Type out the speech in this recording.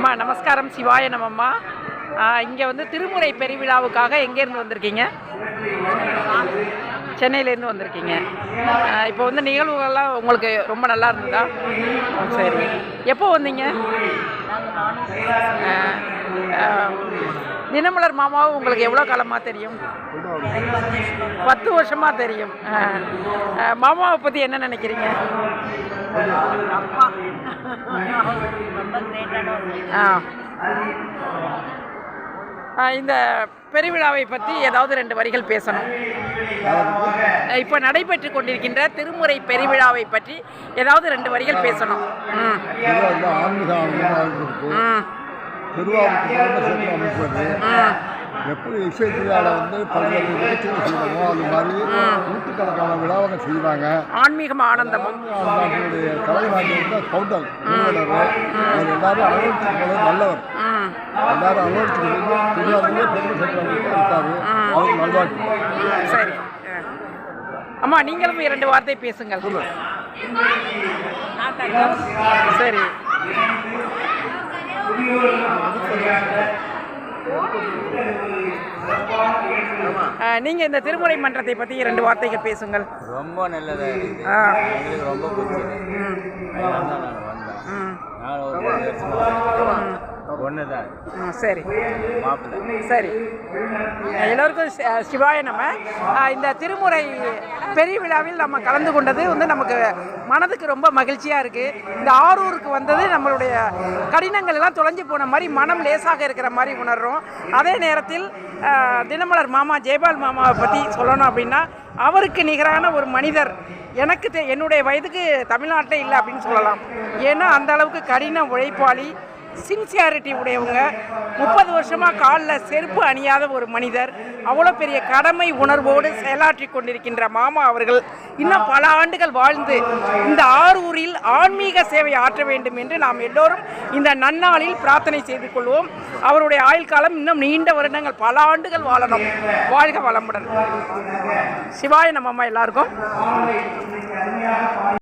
அம்மா நமஸ்காரம் சிவாய நமம்மா. இங்கே வந்து திருமுறை பெருவிழாவுக்காக எங்கேருந்து வந்திருக்கீங்க? சென்னையிலேருந்து வந்திருக்கீங்க. இப்போ வந்து நிகழ்வுகள்லாம் உங்களுக்கு ரொம்ப நல்லா இருந்ததா? சரி. எப்போ வந்தீங்க? தினமலர் மாமாவும் உங்களுக்கு எவ்வளோ காலமாக தெரியும்? பத்து வருஷமாக தெரியும். மாமாவை பற்றி என்ன நினைக்கிறீங்க? இந்த பெருவிழாவை பற்றி ஏதாவது ரெண்டு வரிகள் பேசணும். இப்போ நடைபெற்று கொண்டிருக்கின்ற திருமுறை பெருவிழாவை பற்றி ஏதாவது ரெண்டு வரிகள் பேசணும். சேர்த்து அமைப்பது. எப்படி திருவிழாவில் வந்து பல்வேறு நிகழ்ச்சிகள் செய்வாங்க அது மாதிரி நூற்றுக்கணக்கான விழாவை செய்வாங்க. ஆன்மீகம் ஆனந்தமும் அவர்களுடைய கலைவாணி வந்து கவுண்டர் நிறுவனர். அவர் எல்லாரும் அனுபவிச்சுக்கிறது நல்லவர். எல்லாரும் அனுபவிச்சுக்கிறது திருவாரூரிலே பெருமை சேர்க்கிறவங்க இருக்காரு. நல்வாழ்த்து. சரி. அம்மா நீங்களும் இரண்டு வார்த்தை பேசுங்கள். சரி. ஆ, நீங்க இந்த திருமுறை மன்றத்தை பத்தி இரண்டு வார்த்தைகள் பேசுங்கள். ரொம்ப நல்லதாக இருக்குது. ஆ. எங்களுக்கு ரொம்ப பிடிச்சது. நான் ஒரு ம், சரி. மாப்பிள்ளை. சரி. எல்லோருக்கும் சி- சிவாய நம்ம இந்த திருமுறை பெரிய விழாவில் நம்ம கலந்து கொண்டது வந்து நமக்கு மனதுக்கு ரொம்ப மகிழ்ச்சியாக இருக்குது இந்த ஆரூருக்கு வந்தது நம்மளுடைய கடினங்கள் எல்லாம் தொலைஞ்சு போன மாதிரி மனம் லேசாக இருக்கிற மாதிரி உணர்றோம். அதே நேரத்தில் ஆ, தினமலர் மாமா ஜெயபால் மாமாவை பற்றி சொல்லணும் அப்படின்னா அவருக்கு நிகரான ஒரு மனிதர் எனக்கு தெ- என்னுடைய வயதுக்கு தமிழ்நாட்டில் இல்லை அப்படின்னு சொல்லலாம். ஏன்னா அந்த அளவுக்கு கடின உழைப்பாளி சின்சியாரிட்டி உடையவங்க முப்பது வருஷமாக காலில் செருப்பு அணியாத ஒரு மனிதர் அவ்வளோ பெரிய கடமை உணர்வோடு செயலாற்றி கொண்டிருக்கின்ற மாமா அவர்கள் இன்னும் பல ஆண்டுகள் வாழ்ந்து இந்த ஆரூரில் ஆன்மீக சேவை ஆற்ற வேண்டும் என்று நாம் எல்லோரும் இந்த நன்னாளில் பிரார்த்தனை செய்து கொள்வோம். அவருடைய ஆயுள் காலம் இன்னும் நீண்ட வருடங்கள் பல ஆண்டுகள் வாழணும். வாழ்க வளமுடன். சிவாய நம்மம்மா எல்லாருக்கும்.